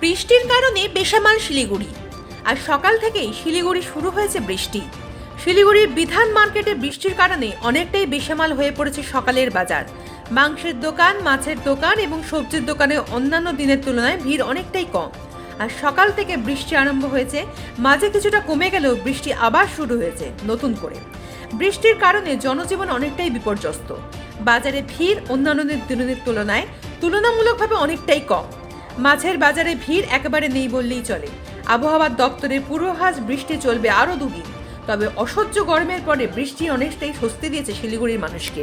বৃষ্টির কারণে বেসামাল শিলিগুড়ি। আর সকাল থেকেই শিলিগুড়ি শুরু হয়েছে বৃষ্টি। শিলিগুড়ির বিধান মার্কেটে বৃষ্টির কারণে অনেকটাই বেসামাল হয়ে পড়েছে সকালের বাজার। মাংসের দোকান, মাছের দোকান এবং সবজির দোকানে অন্যান্য দিনের তুলনায় ভিড় অনেকটাই কম। আর সকাল থেকে বৃষ্টি আরম্ভ হয়েছে, মাঝে কিছুটা কমে গেলেও বৃষ্টি আবার শুরু হয়েছে, নতুন করে। বৃষ্টির কারণে জনজীবন অনেকটাই বিপর্যস্ত। বাজারে ভিড় অন্যান্য দিনের তুলনায় তুলনামূলকভাবে অনেকটাই কম। মাছের বাজারে ভিড় একেবারে নেই বললেই চলে। আবহাওয়া দপ্তরের পূর্বাভাস, বৃষ্টি চলবে আরও দুদিন। তবে অসহ্য গরমের পরে বৃষ্টি অনেকটাই স্বস্তি দিয়েছে শিলিগুড়ির মানুষকে।